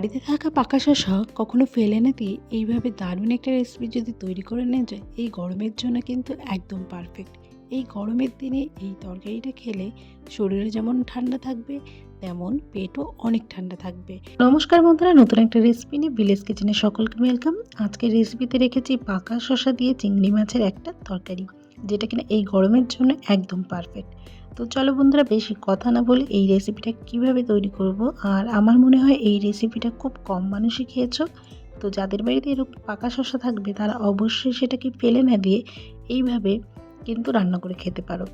বাড়িতে থাকা পাকা শসা কখনো ফেলে না দিয়ে এইভাবে দারুণ একটা রেসিপি যদি তৈরি করে নেওয়া যায়, এই গরমের জন্য কিন্তু একদম পারফেক্ট এই গরমের দিনে এই তরকারিটা খেলে শরীরে যেমন ঠান্ডা থাকবে, তেমন পেটও অনেক ঠান্ডা থাকবে। নমস্কার বন্ধুরা, নতুন একটা রেসিপি নিয়ে ভিলেজ কিচেনে সকলকে ওয়েলকাম আজকের রেসিপিতে রেখেছি পাকা শসা দিয়ে চিংড়ি মাছের একটা তরকারি। যেটা কিনা এই গরমের জন্য একদম পারফেক্ট তো চলো বন্ধুরা, বেশি কথা না বলে এই রেসিপিটা কীভাবে তৈরি করব? আর আমার মনে হয় এই রেসিপিটা খুব কম মানুষই খেয়েছো। তো যাদের বাড়িতে এরকম পাকা শসা থাকবে, তারা অবশ্যই সেটাকে ফেলে না দিয়ে এইভাবে কিন্তু রান্না করে খেতে পারো।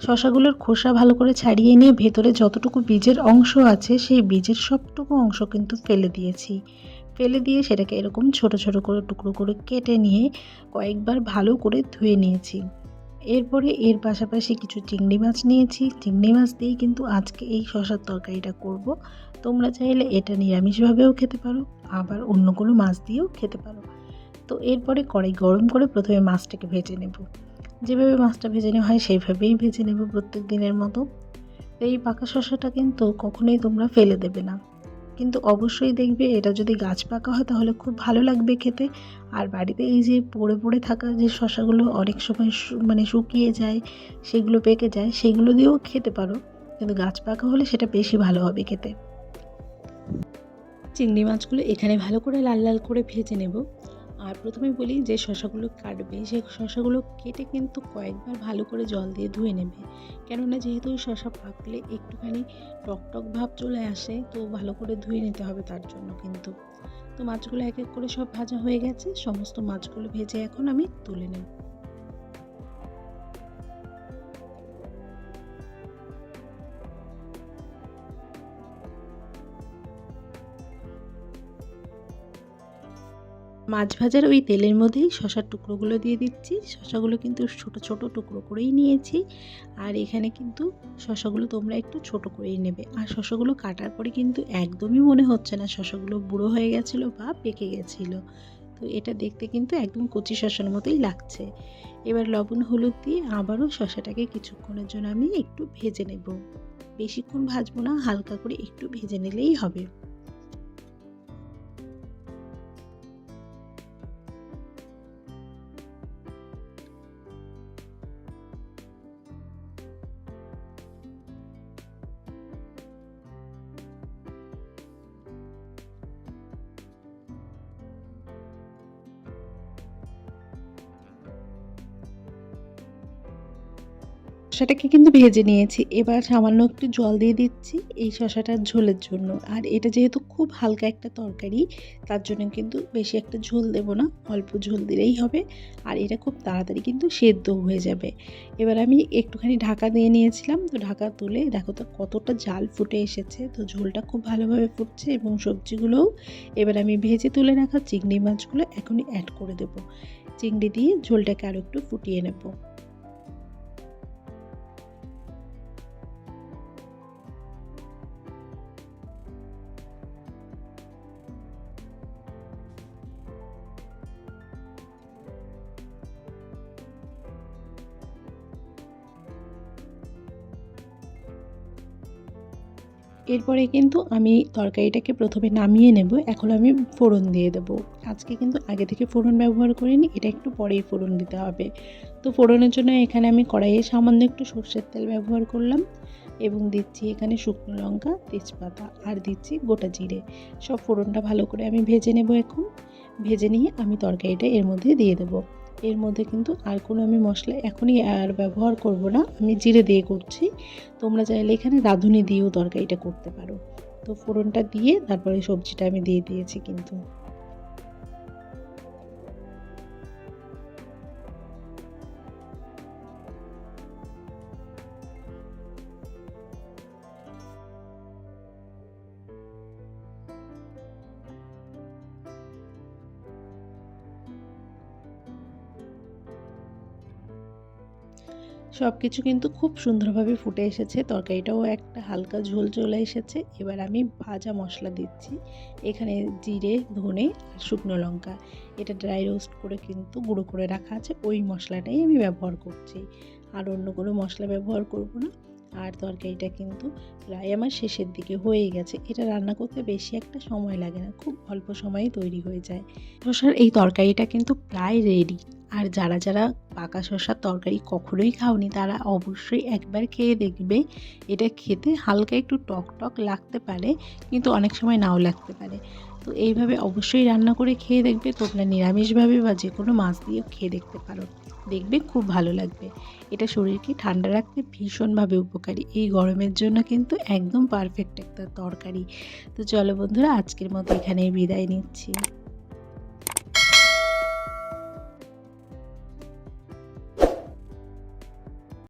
শশাগুলোর খোসা ভালো করে ছাড়িয়ে নিয়ে ভেতরে যতটুকু বীজের অংশ আছে, সেই বীজের সবটুকু অংশ কিন্তু ফেলে দিয়েছি। ফেলে দিয়ে সেটাকে এরকম ছোট ছোট করে টুকরো করে কেটে নিয়ে কয়েকবার ভালো করে ধুয়ে নিয়েছি। এরপরে এর পাশাপাশি কিছু চিংড়ি মাছ নিয়েছি। চিংড়ি মাছ দিয়েই কিন্তু আজকে এই শশার তরকারিটা করব। তোমরা চাইলে এটা নিরামিষভাবেও খেতে পারো, আবার অন্য কোনো মাছ দিয়েও খেতে পারো। তো এরপরে কড়াই গরম করে প্রথমে মাছটাকে ভেজে নেব। যেভাবে মাছটা ভেজে নেওয়া হয় সেইভাবেই ভেজে নেব প্রত্যেক দিনের মতো। এই পাকা শশাটা কিন্তু কখনোই তোমরা ফেলে দেবে না। কিন্তু অবশ্যই দেখবে এটা যদি গাছ পাকা হয় তাহলে খুব ভালো লাগবে খেতে। আর বাড়িতে এই যে পড়ে পড়ে থাকা যে শশাগুলো অনেক সময় মানে শুকিয়ে যায়, সেগুলো পেকে যায়, সেগুলো দিয়েও খেতে পারো। কিন্তু গাছ পাকা হলে সেটা বেশি ভালো হবে খেতে। চিংড়ি মাছগুলো এখানে ভালো করে লাল লাল করে ভেজে নেব। আর প্রথমে বলি যে শশাগুলো কাটবে সেই শশাগুলো কেটে কিন্তু কয়েকবার ভালো করে জল দিয়ে ধুয়ে নেবে। কেননা যেহেতু শশা পাকলে একটুখানি টকটক ভাব চলে আসে, তো ভালো করে ধুয়ে নিতে হবে তার জন্য কিন্তু। তো মাছগুলো এক এক করে সব ভাজা হয়ে গেছে, সমস্ত মাছগুলো ভেজে এখন আমি তুলে নেব। মাছ ভাজার ওই তেলের মধ্যেই শশার টুকরোগুলো দিয়ে দিচ্ছি। শশাগুলো কিন্তু ছোট ছোট টুকরো করেই নিয়েছি। আর এখানে কিন্তু শশাগুলো তোমরা একটু ছোট করেই নেবে। আর শশাগুলো কাটার পরে কিন্তু একদমই মনে হচ্ছে না, শশাগুলো বুড়ো হয়ে গেছিল বা পেকে গেছিল। তো এটা দেখতে কিন্তু একদম কচি শশার মতোই লাগছে। এবার লবণ, হলুদ দিয়ে আবারও শশাটাকে কিছুক্ষণের জন্য আমি একটু ভেজে নেব। বেশিক্ষণ ভাজবো না, হালকা করে একটু ভেজে নিলেই হবে। শসাটাকে কিন্তু ভেজে নিয়েছি। এবার সামান্য একটু জল দিয়ে দিচ্ছি এই শসাটার ঝোলের জন্য। আর এটা যেহেতু খুব হালকা একটা তরকারি, তার জন্য কিন্তু বেশি একটা ঝোল দেবো না, অল্প ঝোল দিলেই হবে। আর এটা খুব তাড়াতাড়ি কিন্তু সেদ্ধ হয়ে যাবে। এবার আমি একটুখানি ঢাকা দিয়ে নিয়েছিলাম, তো ঢাকা তুলে দেখো তো কতটা জাল ফুটে এসেছে। তো ঝোলটা খুব ভালোভাবে ফুটছে এবং সবজিগুলোও। এবার আমি ভেজে তুলে রাখা চিংড়ি মাছগুলো এখনই অ্যাড করে দেবো। চিংড়ি দিয়ে ঝোলটাকে আরও একটু ফুটিয়ে নেব। এরপরে কিন্তু আমি তরকারিটাকে প্রথমে নামিয়ে নেব, এখন আমি ফোড়ন দিয়ে দেবো। আজকে কিন্তু আগে থেকে ফোড়ন ব্যবহার করিনি, এটা একটু পরেই ফোড়ন দিতে হবে। তো ফোড়নের জন্য এখানে আমি কড়াইয়ে সামান্য একটু সর্ষের তেল ব্যবহার করলাম এবং দিচ্ছি এখানে শুকনো লঙ্কা, তেজপাতা আর দিচ্ছি গোটা জিরে। সব ফোড়নটা ভালো করে আমি ভেজে নেব এখন। ভেজে নিয়ে আমি তরকারিটা এর মধ্যে দিয়ে দেবো। এর মধ্যে কিন্তু আর কোনো আমি মশলা এখনই আর ব্যবহার করব না। আমি জিরে দিয়ে করছি। তোমরা চাইলে এখানে রাঁধুনি দিয়েও তরকারিটা করতে পারো। তো ফোড়নটা দিয়ে তারপরে সবজিটা আমি দিয়ে দিয়েছি কিন্তু। সব কিছু কিন্তু খুব সুন্দরভাবে ফুটে এসেছে। তরকারিটাও একটা হালকা ঝোল চলে এসেছে। এবার আমি ভাজা মশলা দিচ্ছি। এখানে জিরে, ধনে আর শুকনো লঙ্কা। এটা ড্রাই রোস্ট করে কিন্তু গুঁড়ো করে রাখা আছে। ওই মশলাটাই আমি ব্যবহার করছি। আর অন্য কোনো মশলা ব্যবহার করব না। আর তরকারিটা কিন্তু প্রায় আমার শেষের দিকে হয়ে গেছে। এটা রান্না করতে বেশি একটা সময় লাগে না, খুব অল্প সময়ে তৈরি হয়ে যায়। শসার এই তরকারিটা কিন্তু প্রায় রেডি আর যারা যারা পাকা শসার তরকারি কখনোই খাওনি, তারা অবশ্যই একবার খেয়ে দেখবে। এটা খেতে হালকা একটু টক টক লাগতে পারে, কিন্তু অনেক সময় নাও লাগতে পারে। তো এইভাবে অবশ্যই রান্না করে খেয়ে দেখবে তোমরা নিরামিষভাবে বা যে কোনো মাছ দিয়েও খেয়ে দেখতে পারো। দেখবে খুব ভালো লাগবে। এটা শরীরকে ঠান্ডা রাখতে ভীষণভাবে উপকারী। এই গরমের জন্য কিন্তু একদম পারফেক্ট একটা তরকারি। তো চলো বন্ধুরা, আজকের মতো এখানেই বিদায় নিচ্ছি।